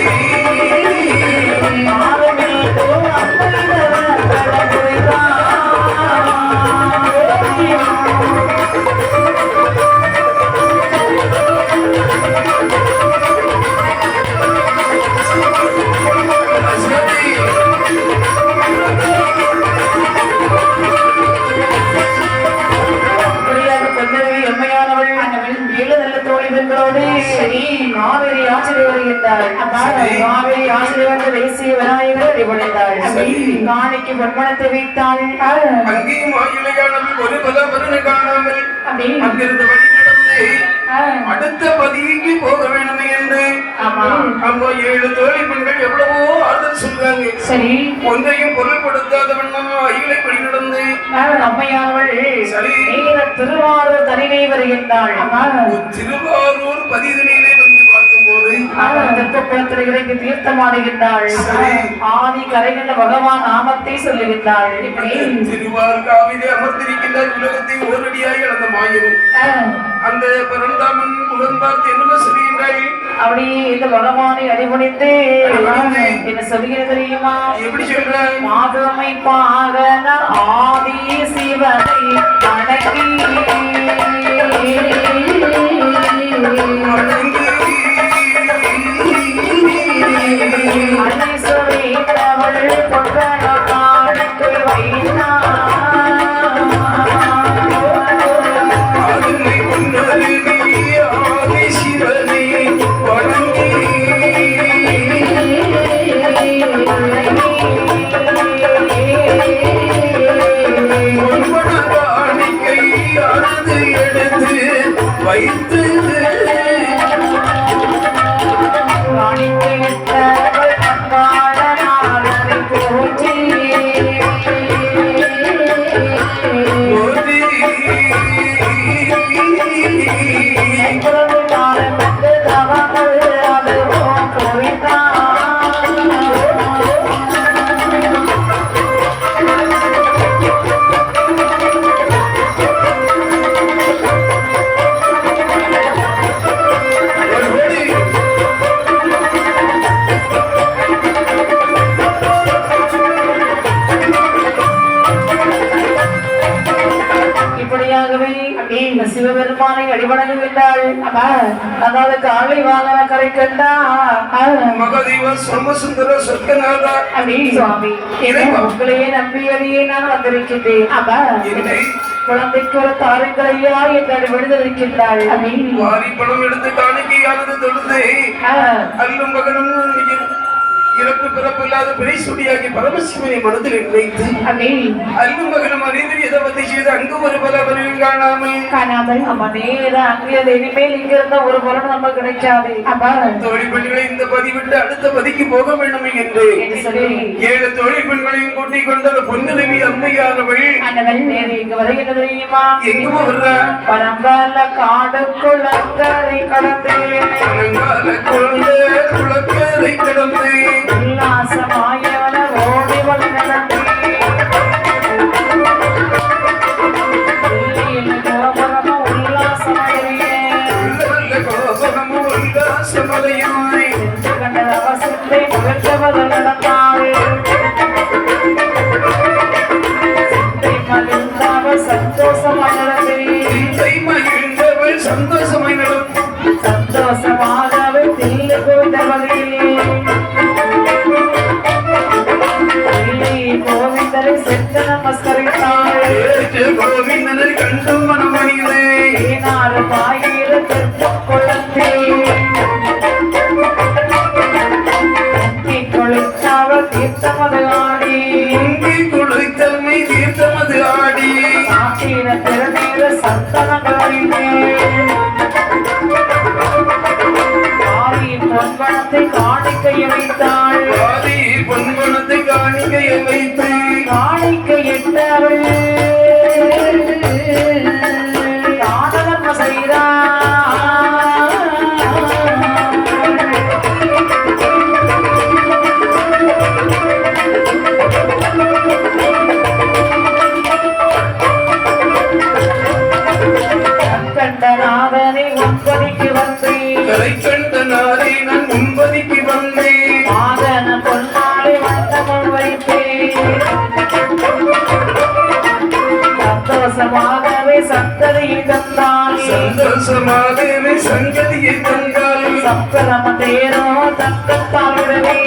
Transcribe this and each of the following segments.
அப்படியாக காவிரி தேசிய விநாயகர் அறிவடைந்தாள் காணிக்கு பொன்மணத்தை வைத்தாள். அங்கேயும் ஒரு பல வருண காணாமல் அப்படி. அங்கிருந்து வழி நடந்து. அடுத்த பதிவுக்கு போக வேண்டுமே என்று. ஆமா. அம்மா ஏழு தோழி பெண்கள் எவ்வளவோ ஆறுதல் சொல்றாங்க. சரி. ஒன்றையும் பொருள்படுத்தாத வண்ணம் அயிலை படி நடந்து. அம்மையானவள் சரி. திருவாரூர் தனிவே வருகின்றாள் திருவாரூர் பதிதனிலே திருப்பக்குளத்தில் இறங்கி தீர்த்தமாடுகின்றாள். ஆதி கரைகின்ற பகவான் நாமத்தை சொல்லுகின்றாள். அமர்ந்திருக்கின்ற உலகத்தை இழந்த அந்த பரந்தாமன் சொல்லுகின்றாள் அப்படி இந்த பகவானை அடிபணித்து. என்ன சொல்லுகிறது தெரியுமா? எப்படி சொல்றாள் மாதுமை பாகன ஆதி சிவனை அடக்கி அன்னை சுவைத்தவள் அதாவது காலை வாகன கரை கண்டா. மகதேவ சோமசுந்தர சொர்க்கநாதா அப்படி சுவாமி உங்களையே நம்பியதையே நான் வந்திருக்கின்றேன். அப்பா குழந்தைக்கு ஒரு தாருங்களையா என்று விடுதலிக்கின்றாள் வாரி பணம் எடுத்து காணிக்கையானது தொழுது. அல்லும் மகனும் இறப்பு பிறப்பு இல்லாத பிறை சுடியாகி பரமசிவனை மனதில் நினைத்து அல்லும் மகனும் அறிவில் எதவத்தை செய்து அங்கு ஒரு பல வரையும் காணாமல். காணாமல். நம்ம நேரா அங்கே இனிமேல் இங்க இருந்த ஒரு பொருள் நம்ம கிடைக்காது தோழி பெண்களை இந்த பதிவிட்டு அடுத்த பதிக்கு போக வேண்டும் என்று. ஏழு தோழி பெண்களையும் கூட்டிக் கொண்ட பொன்னிலவி அம்மையானவள் அண்ணவள் நேரு இங்க வருகிறது தெரியுமா? எங்குமா வர்றா? பரங்கால காடு குளங்கரை கடந்து அலங்கார குழந்தை குளக்கரை கடந்து உல்லாசமாயவன ஓடி வழி காணிக்கைய வைத்தாள். ஆதி பொன்மணத்தை காணிக்கையை வைத்து சந்தோஷமாகவே சந்ததியை தந்தாள் சந்தோஷமாகவே சங்கதியை தந்தால். சப்தரம தேரோ தக்கத்தாளுடனே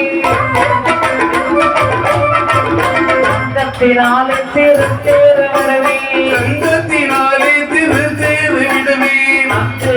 தங்கத்தினாலே திருத்தேரவரவே தங்கத்தினாலே திரு தேர்வு விடவே அன்று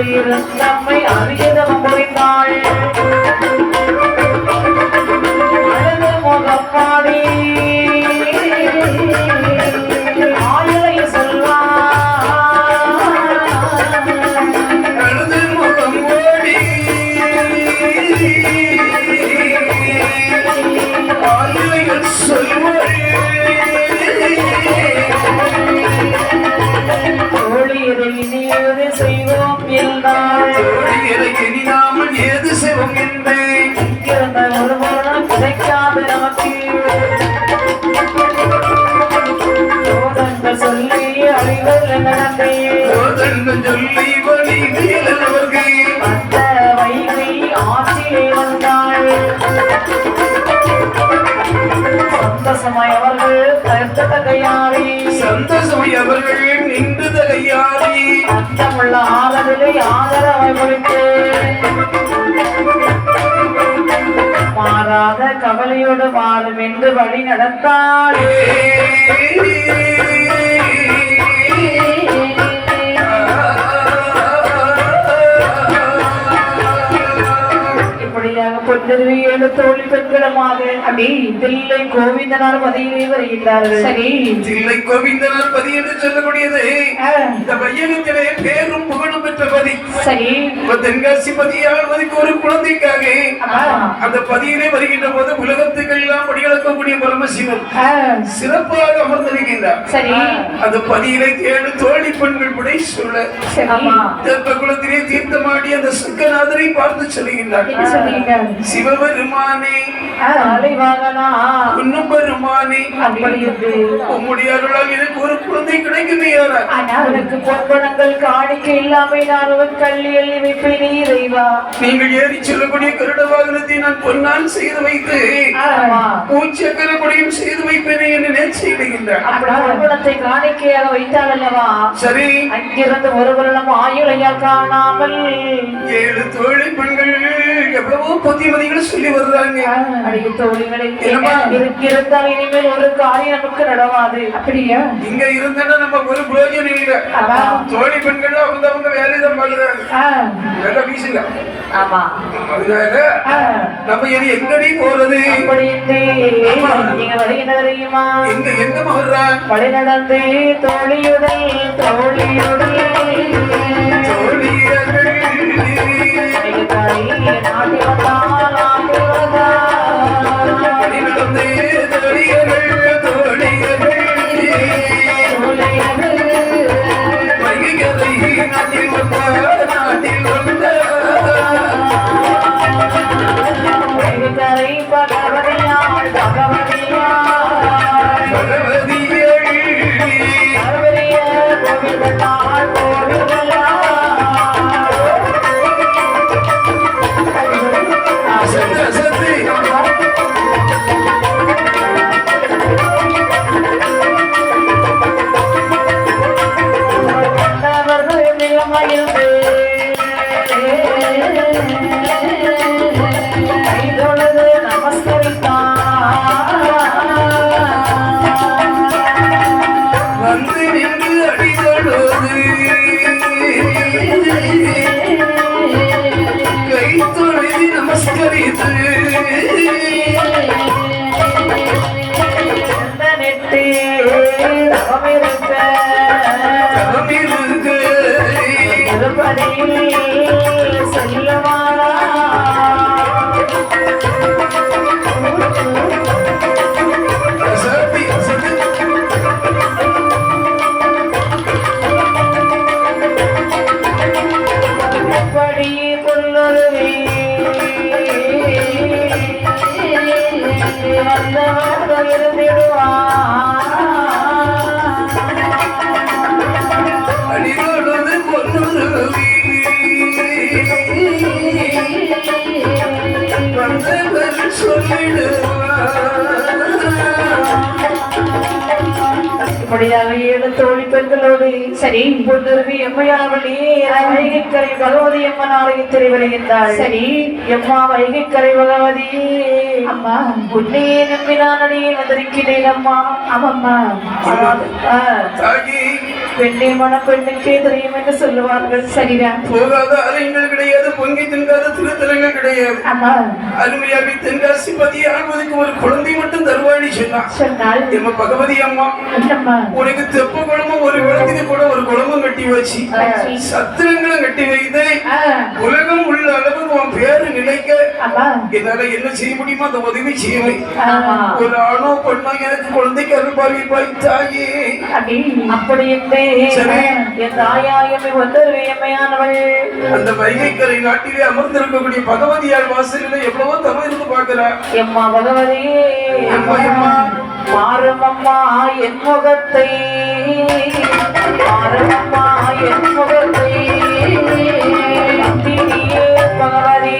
சந்தோஷமாய் அவர்கள் கருத்த கையாளி சந்தோஷமை அவர்கள் நின்று தகையாரி ஆதரவை முடித்து மாறாத கவலையோடு வாழும் என்று வழி நடத்தாள் பொன்னருவி ஏழு தோழி பெண்களுமாக. அப்படி தில்லை கோவிந்தனார் பதியிலே வருகின்றார்கள். சரி. தில்லை கோவிந்தனார் பதி என்று சொல்லக்கூடியது இந்த வையகத்திலே பேரும் புகழும் பதி. சரி. இப்ப தென்காசி பதியால் பதிக்கு ஒரு குழந்தைக்காக அந்த பதியிலே வருகின்ற போது உலகத்துக்கு எல்லாம் படிகளக்கக்கூடிய பரமசிவன் சிறப்பாக அமர்ந்திருக்கின்றார். சரி. அந்த பதியிலே ஏழு தோழி பெண்கள் விடை சொல்ல. ஆமா. தெப்ப குளத்திலே தீர்த்தமாடி அந்த சுக்கநாதரை பார்த்து சொல்லுகின்றார். சிவபெருமானே. பெருமானே. இருந்து உம்முடைய அருளால் எனக்கு ஒரு குழந்தை கிடைக்குமே யாரா? அவனுக்கு பொன்பணங்கள் காணிக்க இல்லாமை கள்ளி எள்ளி வைப்பேனே இறைவா. நீங்கள் ஏறி சொல்லக்கூடிய கருட வாகனத்தை நான் பொன்னால் செய்து வைத்து பூச்சக்கர கொடியும் செய்து வைப்பேனே என்று நேர்ச்சியிடுகின்றார் அப்படி பொன்பணத்தை காணிக்கையாக வைத்தாள் அல்லவா சரி. அங்கிருந்து ஒரு வருடம் ஆயுளையால் காணாமல். ஏழு தோழி பெண்கள் எவ்வளவோ புத்திமதிகள் சொல்லி வர்றாங்க அடிய தோழிகளை? இருந்தால் இனிமேல் ஒரு காரியம் நமக்கு நடவாது. அப்படியா இங்க இருந்தேன்னா நம்ம ஒரு பிரயோஜனம் இல்ல. தோழி பெண்கள் அவங்க அவங்க வேலை தான் பாக்குறாங்க ஆ, நல்லா வீசுங்க? ஆமா. அதனால நம்ம எங்கடி போறது? நீங்க தெரியுமா எங்க எங்க நடந்து நாட்டி நாட்டி படி நடந்து இப்படியாக ஏழு தோழி பெண்களோடு சரி. பொன்னிருவி எம்மையாவளி வைகைக்கரை பகவதி அம்மன் ஆலயத்தில் வருகின்றாள் சரி. எம்மா வைகைக்கரை பகவதி. அம்மா. உன்னையே நம்பி நான் அடியில் வந்திருக்கிறேன் அம்மா. ஆமாம்மா. அதாவது, ஆ, தாகி பெண்ணே மனம் பெண்ணுக்கே தெரியும் என்று சொல்லுவார்கள். சரிதான் போகாத அலைங்கள் கிடையாது பொங்கி தின்காத திருத்தலங்கள் கிடையாது. அம்மா அருமையாக தென்காசி பதி ஆழ்வதற்கு ஒரு குழந்தை மட்டும் தருவாணி சொன்னான் சொன்னால்? பகவதி அம்மா உனக்கு தெப்ப குளமும் ஒரு குளத்துக்கு கூட ஒரு குளமும் கட்டி வச்சு. சத்திரங்களும் கட்டி வைத்து உலகம் உள்ள அளவுக்கு உன் பேரு நிலைக்க என்னால என்ன செய்ய முடியுமோ அந்த உதவி செய்யலை ஆமா ஒரு ஆணோ பெண்ணோ எனக்கு குழந்தைக்கு அருள்பாவி தாயே. அடி அப்படி சரி. என் தாயாயமை வந்து எம்மையானவள். அந்த வைகைக்கரை நாட்டிலே அமர்ந்திருக்கக்கூடிய பகவதியார் வாசலில் எவ்வளவோ தவம் இருந்து பார்க்கிறா எம்மா பகவதி. எம்மா, எம்மா. மாறுமம்மா என் முகத்தை. மாறுமம்மா என் முகத்தை. அம்பினியே பகவதி.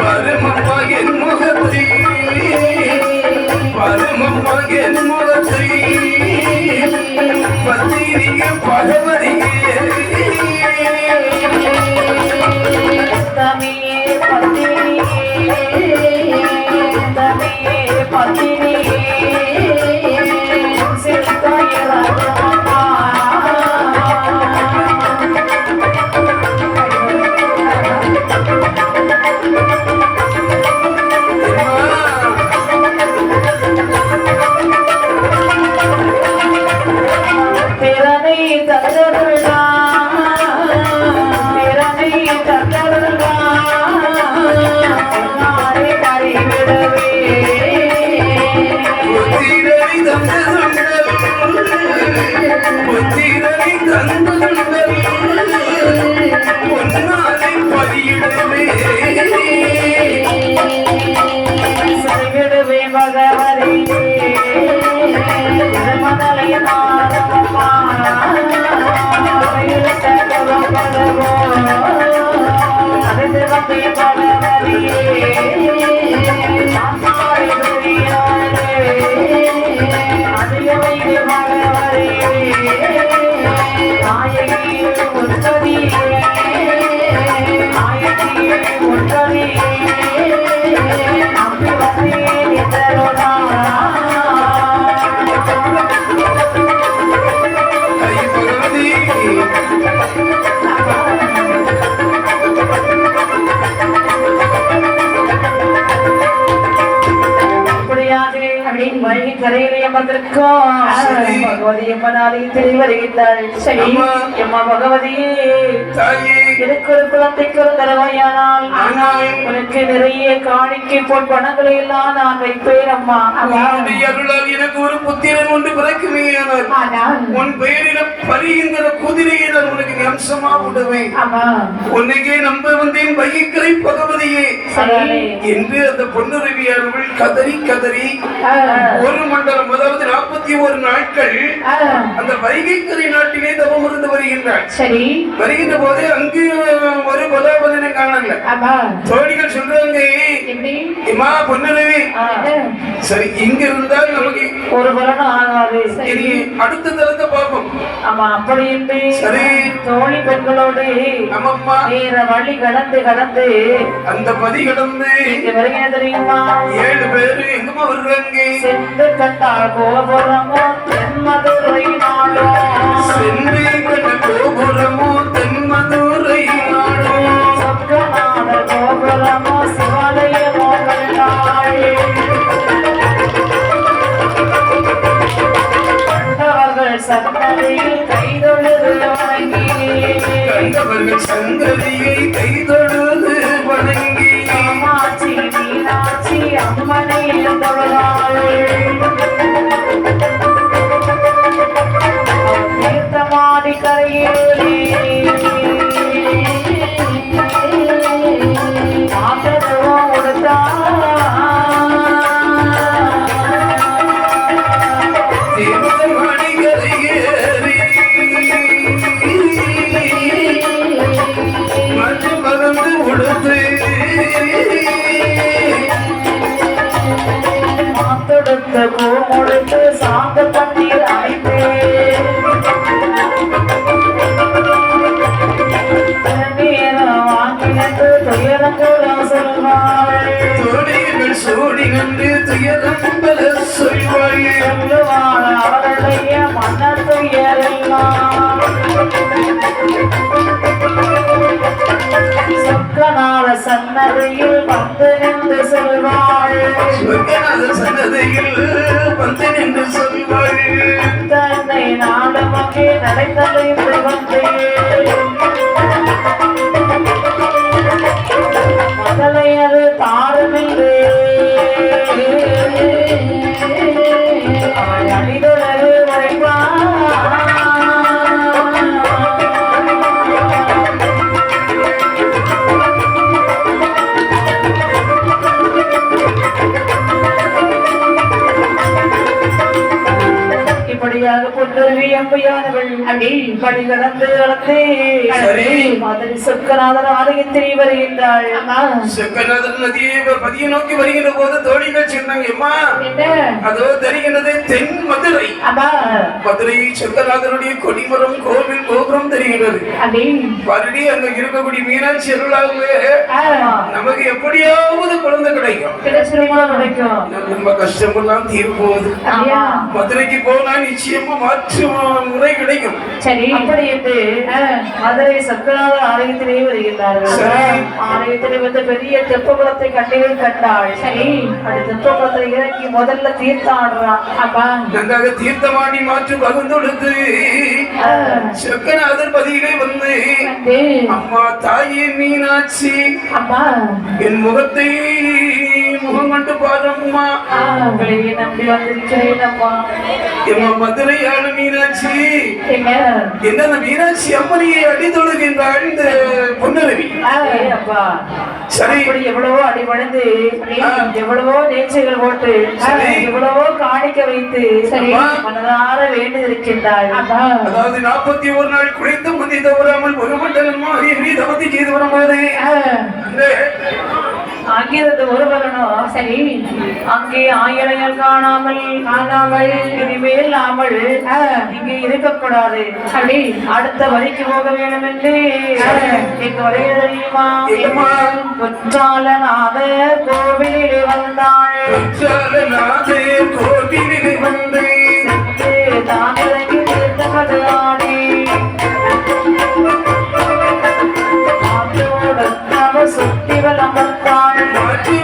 பரமம்மா என் முகத்தை. பரமம்மா என் முகத்தை பத்திரிகை பகவதியே பகவதி வருகின்றாள் சரி. அம்மா. பகவதியே தாயே எனக்கு ஒரு குழந்தைக்கு ஒரு தரவையானால் உனக்கு நிறைய காணிக்கை பணங்களை எல்லாம் நான் வைப்பேன் அம்மா. அருளால் எனக்கு ஒரு புத்திரன் ஒன்று பிறக்குமே ஆனால் ஆனால் உன் பெயரில பரிகின்ற குதிரையை நான் உனக்கு அம்சமா விடுவேன் உன்னைக்கே நம்ப வந்தேன் வைகரை பகவதியே. சரி என்று அந்த பொன்னுரவியார்கள் கதறி கதறி ஒரு மண்டலம் அதாவது நாற்பத்தி ஒரு நாட்கள் அந்த வைகைக்கரை நாட்டிலே தவம் இருந்து வருகின்றார் சரி. வருகின்ற போது அங்கு ஒரு பலாபலனை காணல தோழிகள் சொல்றாங்க பொன்னுரவி ஆ, சரி இங்க இருந்தால் நமக்கு ஒரு பலனும் ஆகாது. இனி அடுத்த தரத்தை பார்ப்போம். ஆமா அப்படி சரி. தோழி பெண்களோடு நம்மம்மா வேற வழி கடந்து கடந்து. அந்த பதி கடந்து வருகிற தெரியுமா? ஏழு பேரு எங்கம்மா வருவாங்க? சென்று கண்டால் கோபுரமோ தென்மதுரை நாளோ சென்று கண்ட கோபுரமோ தென்மதுரை நாடோ. சொர்க்கநாத கோபுரமோ சிவாலயமோ கண்டாள் கண்டவர்கள் சன்னதியில் கைதொழுது வணங்கி கண்டவர்கள் சங்கதியை கைதொழுது வணங்கி. காமாட்சி மீனாட்சி அம்மனை தொழுதாள் சொக்கநாத சன்னதியில் வந்து நின்று சொல்வாள். சொர்க்கநாத சன்னதியில் வந்து நின்று சொல்வாள். தன்னை நாடமங்கே நடைத்தலைந்து வந்தேன் அம்பையானவள் அப்படி படி கடந்து சரி. மாதிரி சொக்கநாதர் ஆலயத்தில் வருகின்றாள். அம்மா சொர்க்கநாதன் நதியை பதிய நோக்கி வருகிற போது தோழிகள் சொன்னாங்க அம்மா அதோ தெரிகிறது தென் மதுரை. அம்மா மதுரை சொர்க்கநாதனுடைய கொடிமரம் கோவில் கோபுரம் தெரிகிறது அப்படி மறுபடி அங்க இருக்கக்கூடிய மீனாட்சி அருளாகவே நமக்கு எப்படியாவது குழந்தை கிடைக்கும். நம்ம கஷ்டமெல்லாம் அப்படியா? மதுரைக்கு போனா நிச்சயமா மாற்று முறை கிடைக்கும். சரி. அப்படி என்று மதுரை சொக்கநாதர் ஆலயத்திலே வருகின்றார்கள். சரி. ஆலயத்திலே வந்து பெரிய தெப்பகுளத்தை கண்ணில் கண்டாள். சரி. அது தெப்பகுளத்தை இறங்கி முதல்ல தீர்த்தாடுறான். அப்பா. நன்றாக தீர்த்தமாடி மாற்று பகுந்தொடுத்து சொக்கநாதர் பதியிலே வந்து அம்மா தாயே மீனாட்சி. அம்மா என் முகத்தை முகம் கண்டு பாரம்மா ஆ, உங்களை நம்பி வந்திருக்கிறேன் அம்மா எம்மா மதுரையான மீனாட்சி. என்ன என்ன அந்த மீனாட்சி அம்மனியை அடி தொழுகின்றாள் இந்த பொன்னருவி சரி. எவ்வளவோ அடிபணிந்து. எவ்வளவோ நேர்ச்சைகள் போட்டு. எவ்வளவோ காணிக்க வைத்து. மனதார வேண்டி இருக்கின்றாள் அதாவது நாற்பத்தி ஒரு நாள் குறைத்து முந்தி தவறாமல் ஒரு மண்டலம் மாறி தவத்தி செய்து வரும்போது அங்கிருந்து ஒருவரனும் சரி அங்கே ஆயிழைகள் காணாமல் காணாமல் இனிமேல் ஆ, இங்கே இருக்கக்கூடாது. அப்படி அடுத்த வழிக்கு போக வேண்டும் என்று எங்க வரைய தெரியுமா? குற்றாலநாத கோவிலில் வந்தாள். கோவிலில் வந்து சுத்தி வளர்ந்தாள் மாற்றி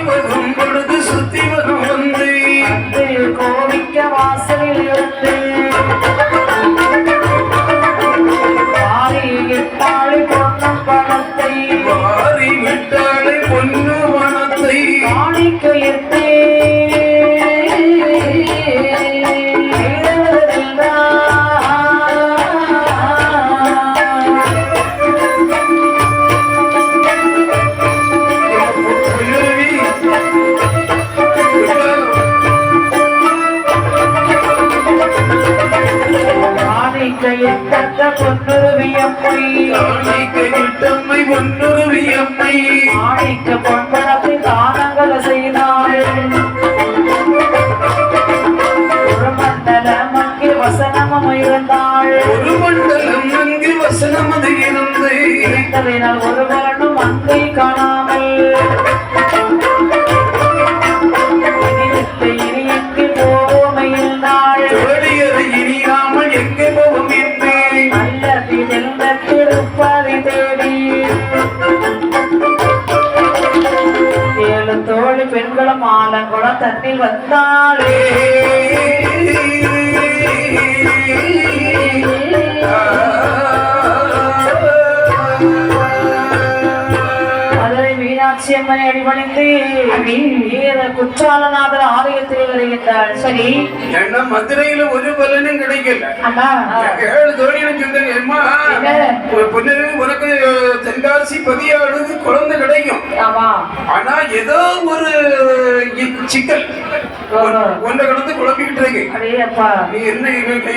பொன்னுருவியம்மை காணிக்கை விட்டம்மை பொன்னுருவி அம்மை. மாணிக்க பொன்படத்தை தானங்கள செய்தாள். ஒரு மண்டலம் அங்கே வசனமும் இருந்தாள் ஒரு மண்டலம் அங்கு வசனம் அது இருந்து. இருந்ததினால் ஒருவரனும் அங்கை காணாமல் பெண்களும் ஆலங்குளம் தண்ணில் வந்தாளே. அம்மனை அடிபணிந்து குற்றாலநாதர் ஆலயத்தில் வருகின்றாள். சரி. ஏன்னா மதுரையில ஒரு பலனும் கிடைக்கல. ஏழு தோழிகளும் சொன்னாங்க அம்மா என்ன? ஒரு பொண்ணு உனக்கு தென்காசி பதியாளுக்கு குழந்தை கிடைக்கும். ஆமா. ஆனா ஏதோ ஒரு சிக்கல். உன்னை கடந்து குழப்பிக்கிட்டு இருக்கு நீ என்ன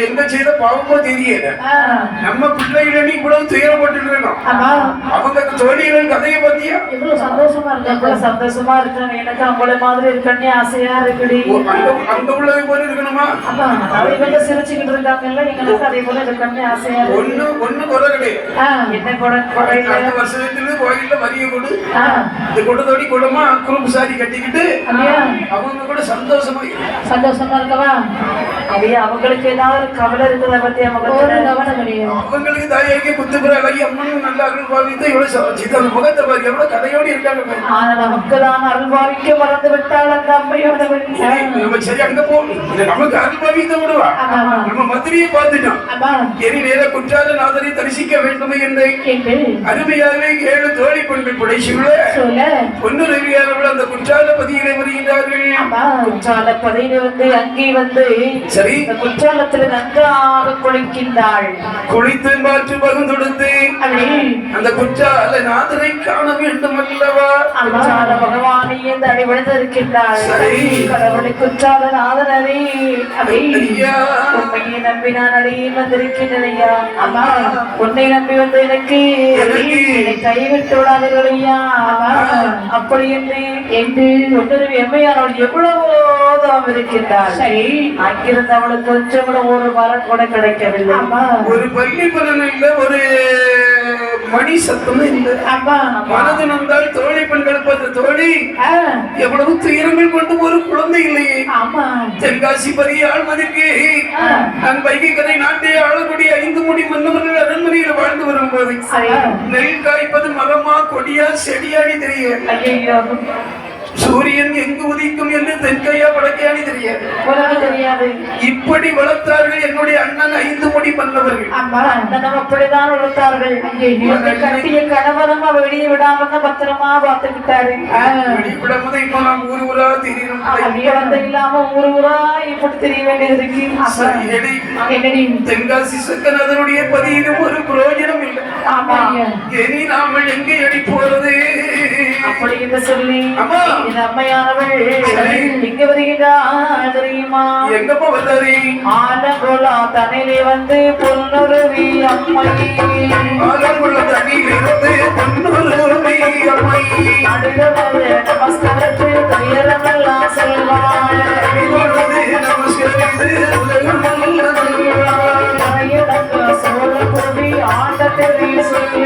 என்ன செய்த பாவமோ தெரியல. நம்ம பிள்ளைகளை நீ இவ்வளவு துயரப்பட்டு இருக்கணும் ஆமா. அவங்க தோழிகள் கதையை பத்தியா எவ்வளவு சந்தோஷமா இருக்கு. சந்தோஷமா இருக்கு எனக்கு அவங்கள மாதிரி இருக்கணும்னு ஆசையா இருக்குடி. அங்க உள்ளதை போல இருக்கணுமா? அவங்க சிரிச்சுக்கிட்டு இருக்காங்கல்ல. எங்களுக்கு அதே போல இருக்கணும்னு ஆசையா இருக்கு. ஒண்ணு ஒண்ணு குறை கிடையாது. என்ன கூட குறையில அடுத்த வருஷத்துல கோயில்ல வரிய கொடு. இந்த கொடத்தோடி குடமா குறும்பு சாரி கட்டிக்கிட்டு அவங்க கூட சந்தோஷமா சந்தோஷமா இருக்கவா? அப்படியே அவங்களுக்கு ஏதாவது கவலை இருக்குதா பத்தி அவங்க கவலை கிடையாது. அவங்களுக்கு தாயாக்கி புத்துப்புற அழகி அம்மனும் நல்ல அருள் பாவித்து எவ்வளவு சமைச்சு அந்த முகத்தை பாரு எவ்வளவு கதையோடு இருக்காங்க. ஆனா நமக்கு தான் அருள்வாவிக்க மறந்து விட்டாள் அந்த அம்மையோட நம்ம சரி அங்க போகணும் நமக்கு அருள் பாவித்த விடுவா. நம்ம மதுரையை பார்த்துட்டோம். ஆமா. எரி நேர குற்றால நாதரை தரிசிக்க வேண்டும் என்று அருமையாகவே ஏழு தோழி பெண்கள் புடைச்சுள்ள சொல்ல. ஒன்னு ரவியானவர்கள் அந்த குற்றால பதியிலே வருகின்றார்கள் ஆமா. குற்றால பதையில வந்து அங்கே வந்து சரி. குற்றாலத்துல நன்றாக குளிக்கின்றாள். குளித்து மாற்று பகுந்தொடுத்து அந்த குற்றால நாதரை காண வேண்டும் அல்லவா குற்றால பகவானை இந்த அடி விழுந்திருக்கின்றாள் சரி. கடவுளை குற்றால நாதனரே. உண்மையை நம்பி நான் அடியில் வந்திருக்கின்றேன் ஐயா அம்மா உன்னை நம்பி வந்து எனக்கு கைவிட்டு விடாதீர்கள் ஐயா. அம்மா அப்படி என்று என்று ஒன்றொரு எம்மையானவள் எவ்வளவோ தாம் இருக்கின்றாள் சரி. அங்கிருந்து அவளுக்கு கொஞ்சம் கூட ஒரு மரம் கூட கிடைக்கவில்லை. ஒரு பள்ளி பலன் இல்ல ஒரு மணி இல்ல. அம்மா மனது நந்தால் தோழி பெண்களுக்கு அந்த தோழி ஆ, எவ்வளவு துயரங்கள் கொண்டு ஒரு குழந்தை இல்லையே ஆமா. தென்காசி பரிய ஆழ்மதிக்கு. நான் வைகை கதை நாட்டை ஆளக்கூடிய ஐந்து முடி மன்னவர்கள் அரண்மனையில் வாழ்ந்து வரும்போது நெல் காய்ப்பது மரமா கொடியா செடியாடி தெரிய. ஐயோ சூரியன் எங்கு உதிக்கும் என்று தென்கையா வடக்கையாடி தெரிய உனக்கு தெரியாது. இப்படி வளர்த்தார்கள் என்னுடைய அண்ணன் ஐந்து முடி மன்னவர்கள் அம்மா அண்ணனும் அப்படிதான் வளர்த்தார்கள். கட்டிய கணவனும் அவ வெளியே விடாம பத்திரமா பார்த்துக்கிட்டாரு. விடாம இப்போ நாம் ஊர் ஊரா தெரியணும் குழந்தை இல்லாம ஊர் ஊரா இப்படி தெரிய வேண்டியது இருக்கு. தென்காசி சக்கனதனுடைய பதியிலும் ஒரு பிரயோஜனம் இல்லை. ஆமா இனி நாமல் எங்கே அடி போறது? அப்படி என்று சொல்லி. இந்த அம்மையானவள் சரி. எங்க வருகிறாள் தெரியுமா எங்கப்பா வந்தாரு ஆலங்குளா தனிலே வந்து பொன்னுருவி அம்மை ஆலங்குள்ள தண்ணியில் இருந்து பொன்னொரு அம்மை இப்பொழுது நமஸ்கரித்து நல்லது. தலையிடங்க சோழகுடி ஆண்டத்தை சொல்லி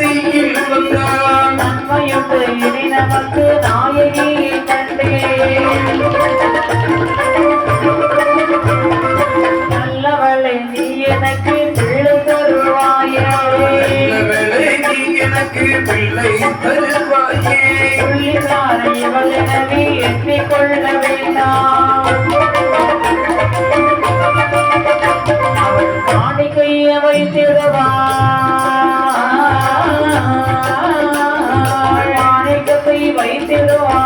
தென்பதியில் வந்தான். நன்மையுண்டு இனி நமக்கு நாயகி கண்டே நல்லவளை நீ எனக்கு பிள்ளை தருவாயே. நல்ல வேளை நீ எனக்கு பிள்ளை தருவாயே. புள்ளிக்காரை இவள் எனவே எண்ணிக்கொள்ள வேண்டாம். அவள் கைய வைத்திடுவாள் காணிக்கை வைத்திடுவாள்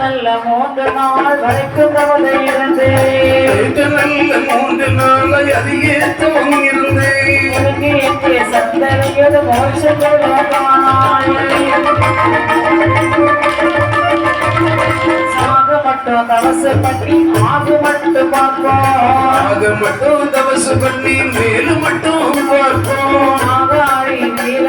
நல்ல மூன்று நாள் வரைக்கும் கவலை இருந்தேன் ஏழு நல்ல மூன்று நாளை அதிகேற்று வங்கியிருந்தேன் சந்தனையோடு மோட்சமாய் சாக மட்டும் தவசு பண்ணி ஆகு மட்டும் பார்ப்போம். ஆக மட்டும் தவசு பண்ணி மேலு மட்டும் பார்ப்போம். ஆகாரி நீல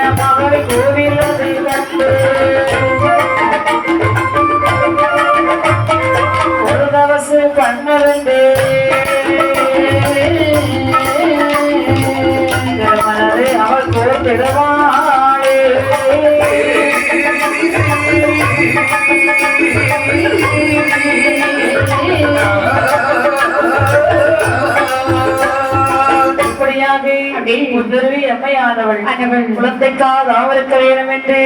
இப்படியாக முன்னிறுவி எம்மையானவள் குழந்தைக்காக அவருக்கு வேணும் என்று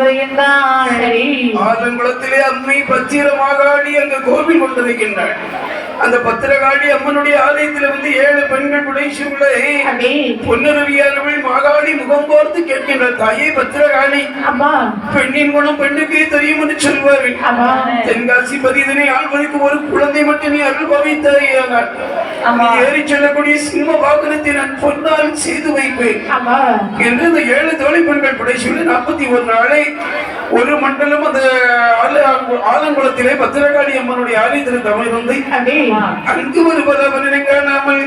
வருகின்றாள் சரி ஆலங்குளத்திலே அம்மை அங்கு கோவில் கொண்டிருக்கின்றாள். அந்த பத்திரகாளி அம்மனுடைய ஆலயத்தில் வந்து ஏழு பெண்கள் புடைசூளை அடி. பொன்னருவியானவள் மாகாளி முகம் பார்த்து கேட்கின்றார் தாயே பத்திரகாளி அம்மா. பெண்ணின் குணம் பெண்ணுக்கே தெரியும் என்று சொல்வார்கள் தென்காசி பதிதனை ஆள்வதற்கு ஒரு குழந்தை மட்டும் நீ அருள் பவித்தாயானார் ஆமா. ஏறி செல்லக்கூடிய சிம்ம வாகனத்தை நான் பொன்னால் செய்து வைப்பேன். என்று இந்த ஏழு தோழி பெண்கள் படைசூழி நாற்பத்தி ஒரு நாளை ஒரு மண்டலம் அந்த ஆல- ஆலங்குளத்திலே பத்திரகாளி அம்மனுடைய ஆலயத்தில் தமிழ்ந்து அடி. அங்கு ஒரு பலவனை காணாமல்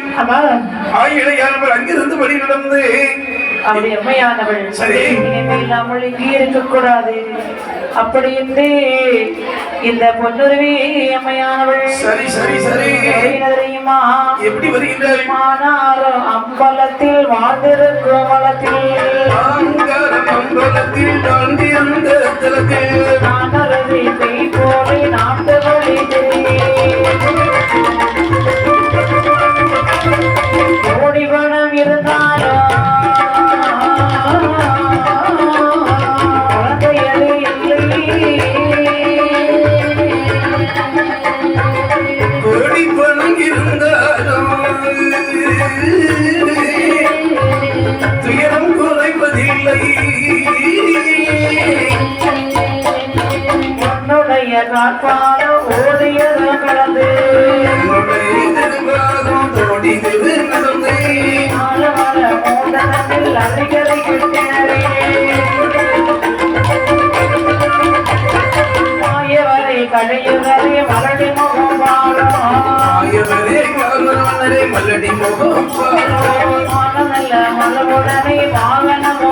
ஆயிழையானவர் அங்கிருந்து வழி நடந்து அப்படி சரி. நம்மள் இங்கே இருக்கக்கூடாது. அப்படி என்று இந்த பொன்னுருவி அம்மையானவள் சரி சரி சரி. தெரியுமா எப்படி வருகின்றார் அம்பலத்தில் வாழ்ந்திருக்கும் வளத்தில். அம்பலத்தில் தலத்தில். போலே நாட்டு வழி பணம் இருந்தாலும் துயரம் குறைவதில்லை உன்னுடைய காற்றால? மல்லடி முகம் பாரும். மானமல்ல மலவுடனே வாகனமோ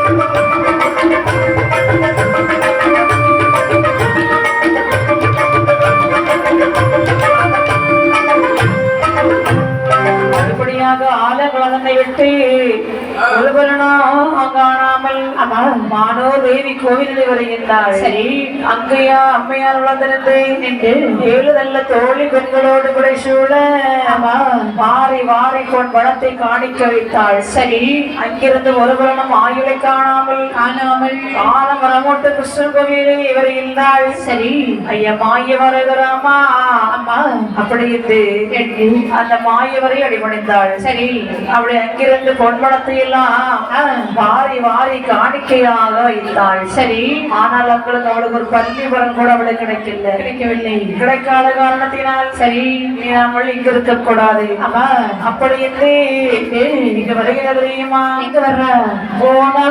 தேவி கோவிலில் வருகின்றாள். சரி. அங்கையா அம்மையார் வளர்ந்திருந்து என்று ஏழு நல்ல தோழி பெண்களோடு கூட சூழ வாரி வாரி கொன் பணத்தை காணிக்க வைத்தாள். சரி. அங்கிருந்து ஒருவரனும் ஆயுளை காணாமல் காணாமல். காலம் வரமோட்டு கிருஷ்ணன் இவர் இருந்தாள் சரி. ஐயா மாய வருகிறாமா அம்மா அப்படி இருந்து அந்த மாயவரை அடிபணிந்தாள். சரி. அவளை அங்கிருந்து பொன்படத்தை எல்லாம் வாரி வாரி காணிக்கையாக வைத்தாள். சரி. ஆனால் அவங்களுக்கு அவளுக்கு ஒரு பள்ளி பலன் கூட அவளுக்கு கிடைக்கல. கிடைக்கவில்லை. கிடைக்காத காரணத்தினால் சரி நீ நம்மள் இங்க இருக்க கூடாது அப்படி என்று இங்க வருகிறது தெரியுமா? இங்க வர்ற. போன